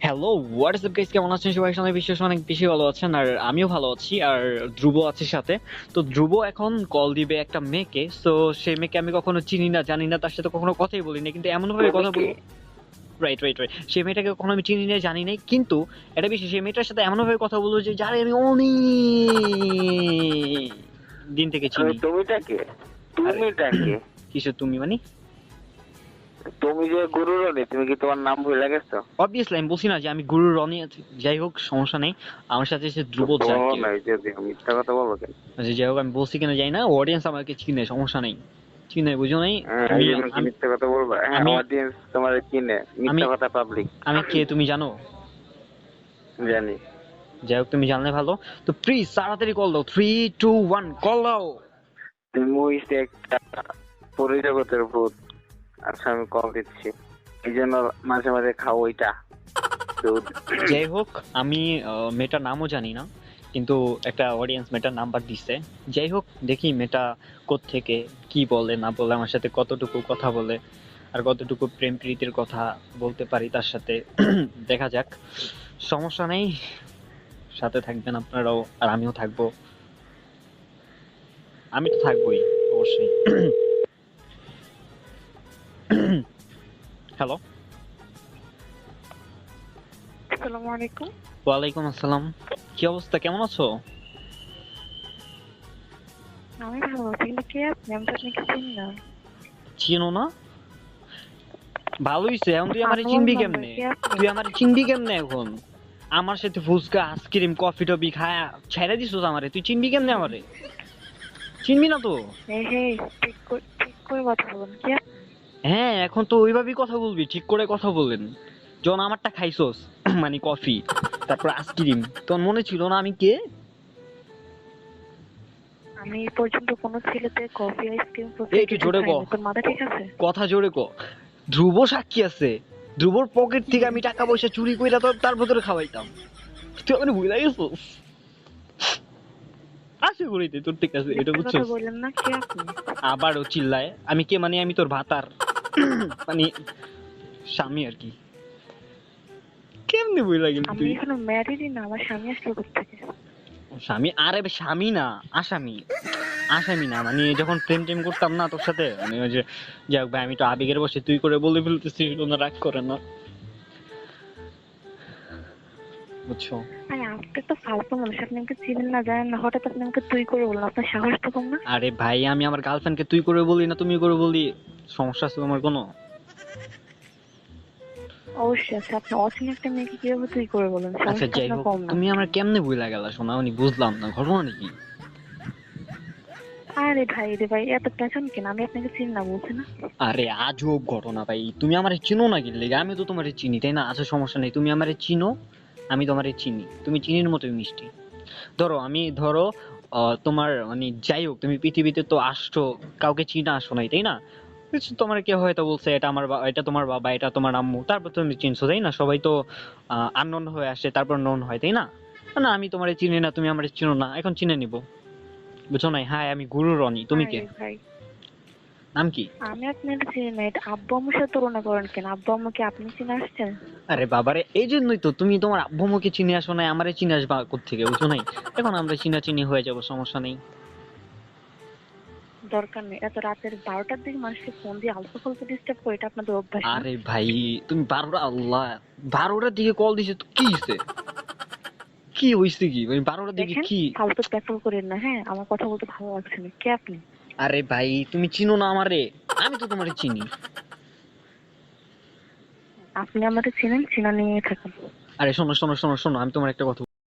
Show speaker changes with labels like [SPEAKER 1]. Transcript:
[SPEAKER 1] Hello what's up guys কেমন আছেন সবাই? সবাই বিশেষ অনেক বেশি ভালো আছেন আর আমিও ভালো আছি আর ধ্রুব আছে সাথে। তো ধ্রুব এখন কল দিবে একটা মেয়েকে তো সেই মেয়েকে আমি কখনো চিনি না জানি না তার সাথে কখনো কথাই বলি না কিন্তু এমন ভাবে কথা বলি রাইট রাইট রাইট সেই মেয়েটাকে কখনো আমি চিনি না জানি নাই কিন্তু এটা বেশি সেই মেয়েটার সাথে এমন ভাবে কথা বলব যে যারে আমি অনেক দিন থেকে চিনি।
[SPEAKER 2] তুমিটাকে তুমিটাকে
[SPEAKER 1] কিসের তুমি মানে?
[SPEAKER 2] তুমি যে গুরু রনি তুমি কি তোমার নাম ভুলে গেছো?
[SPEAKER 1] অবভিয়াসলি আমি বলছি না যে আমি গুরু রনি আছি। যাই হোক সমস্যা নেই। আমার সাথে এসে ধ্রুব
[SPEAKER 2] বলো
[SPEAKER 1] জাকির
[SPEAKER 2] নাই যদি মিথ্যা কথা বলব কেন?
[SPEAKER 1] আচ্ছা, যাই হোক আমি বলছি কিনা যাই না অডিয়েন্স আমাকে চিনে সমস্যা নেই। চিনে বুঝো নাই?
[SPEAKER 2] হ্যাঁ, মিথ্যা কথা বলবা? হ্যাঁ
[SPEAKER 1] আমি-
[SPEAKER 2] অডিয়েন্স তোমার চিনে মিথ্যা কথা পাবলিক
[SPEAKER 1] আমি কে তুমি জানো?
[SPEAKER 2] জানি।
[SPEAKER 1] যাই হোক তুমি জানলে ভালো। তো প্লিজ তাড়াতাড়ি কল দাও। থ্রি টু ওয়ান কল দাও।
[SPEAKER 2] তুমি একটা পরিজগতের ভূত। আচ্ছা আমি কল দিচ্ছি। এই জন্য মাঝে মাঝে খাও ওইটা। দুধ।
[SPEAKER 1] যাই হোক আমি মেয়েটার নামও জানি না, কিন্তু একটা অডিয়েন্স মেয়েটার নাম্বার দিচ্ছে যাই হোক দেখি মেয়েটা থেকে কি বলে, না বলে, আমার সাথে কতটুকু কথা বলে, আর কতটুকু প্রেম প্রীতির কথা বলতে পারি তার সাথে। দেখা যাক। সমস্যা নেই। সাথে থাকবেন আপনারাও, আর আমিও থাকব। আমি তো থাকবোই, অবশ্যই। হ্যালো
[SPEAKER 3] আসসালামু আলাইকুম
[SPEAKER 1] ওয়ালাইকুম আসসালাম। কি অবস্থা? কেমন আছো?
[SPEAKER 3] আমি ভালো আছি। কে? আপনি? আমি তো আপনাকে চিনি না।
[SPEAKER 1] চিনো না? ভালো হইছে। এখন তুই আমার চিনবি কেমনে? তুই আমার চিনবি কেমনে এখন? আমার সাথে ফুচকা আইসক্রিম কফি টফি খায়া ছেড়ে দিছিস আমারে। তুই চিনবি কেমনে আমারে? চিনবি না তো?
[SPEAKER 3] এই ঠিক করে কথা বলুন। কে?
[SPEAKER 1] হ্যাঁ এখন তো ওইভাবেই কথা বলবি ঠিক করে কথা বললেন যখন আমারটা খাইছস মানে কফি তারপর আইসক্রিম তোর মনে ছিল না আমি কে?
[SPEAKER 3] আমি পর্যন্ত কোনো ছেলেতে কফি আইসক্রিম
[SPEAKER 1] এই জোরে।
[SPEAKER 3] তোর মাথা ঠিক আছে?
[SPEAKER 1] কথা জোরে ক ধ্রুব সাক্ষী আছে। ধ্রুবর পকেট থেকে আমি টাকা পয়সা চুরি কইরা তো তার ভেতরে খাওয়াইতাম। তুই আমার ভুলে গেছিস? আশা করি তোর ঠিক আছে এটা বুঝছিস?
[SPEAKER 3] কে
[SPEAKER 1] আবারও চিল্লায় আমি কে মানে আমি তোর ভাতার। মানে স্বামী আর কি। কেমনে বইলা গেলি
[SPEAKER 3] আমি এখনও ম্যারিডই না আমার স্বামী আসলো
[SPEAKER 1] স্বামী? আরে স্বামী না আসামি। আসামি না মানে যখন প্রেম টেম করতাম না তোর সাথে মানে ওই যে যাক ভাই আমি তো আবেগের বসে তুই করে বলে ফেলতেছি রাগ করে না। বুঝছ?
[SPEAKER 3] আরে আপনি তো ফালতু মানুষ আপনি আমাকে চিনেন না জানেন না হঠাৎ আপনি আমাকে তুই করে বললেন আপনার সাহস তো কম না?
[SPEAKER 1] আরে ভাই আমি আমার গার্লফ্রেন্ডকে তুই করে বলি না তুমি করে বলি। সমস্যা আছে তোমার কোনো?
[SPEAKER 3] অবশ্যই আছে। আপনি অচিন একটা মেয়েকে কীভাবে তুই করে বলেন?
[SPEAKER 1] আচ্ছা যাই হোক তুমি আমার কেমনে গেলা শোনা? উনি বুঝলাম না ঘটনা নাকি?
[SPEAKER 3] আরে ভাই রে ভাই এত কেন? আমি আপনাকে চিনি না বলছি না।
[SPEAKER 1] আরে আজব ঘটনা ভাই তুমি আমারে চিনো না কি লেগে আমি তো তোমারে চিনি তাই না? আচ্ছা সমস্যা নেই তুমি আমারে চিনো আমি তোমারে চিনি। তুমি চিনির মতোই মিষ্টি। ধরো আমি ধরো আহ, তোমার মানে যাই হোক তুমি পৃথিবীতে তো আসছো কাউকে চিনা আসো নাই তাই না? তোমার কেউ হয়তো বলছে এটা আমার বা- এটা তোমার বাবা এটা তোমার আম্মু। তারপর তুমি চিনছো তাই না? সবাই তো আননোন হয়ে আসে তারপর নন হয় তাই না? না আমি তোমারে চিনি না তুমি আমারে চিনো না এখন চিনে নিব। বুঝছ না হ্যাঁ আমি গুরু রনি তুমি কে? নাম কি?
[SPEAKER 3] আমি আপনাকে চিনি না এটা আব্বু আম্মুর সাথে তুলনা করেন কেন? আব্বু আম্মুকে আপনি চিনে আসছেন?
[SPEAKER 1] আরে বাবারে এই জন্যই তো তুমি তোমার আব্বুমুখে চিনে আসো না আমারে চিনে আসবা থেকে বুঝছ নাই? এখন আমরা চিনা চিনি হয়ে যাব সমস্যা নেই।
[SPEAKER 3] দরকার নেই। এত রাতের বারোটার দিকে মানুষকে ফোন দিয়ে আলফা ফালতু ডিস্টার্ব করে এটা আপনাদের অভ্যাস?
[SPEAKER 1] আরে ভাই তুমি বারোটা আল্লাহ বারোটার দিকে কল দিছে তো কি হইছে? কি হইছে কি? মানে বারোটার দিকে কি?
[SPEAKER 3] ফালতু প্যাকল করেন না হ্যাঁ? আমার কথা বলতে ভালো লাগছে না। কে আপনি?
[SPEAKER 1] আরে ভাই তুমি চিনো না আমারে? আমি তো তোমারে চিনি।
[SPEAKER 3] আপনি আমাকে চিনেন চিনা নিয়ে থাকেন।
[SPEAKER 1] আরে শোনো শোনো শোনো শোনো আমি তোমার একটা কথা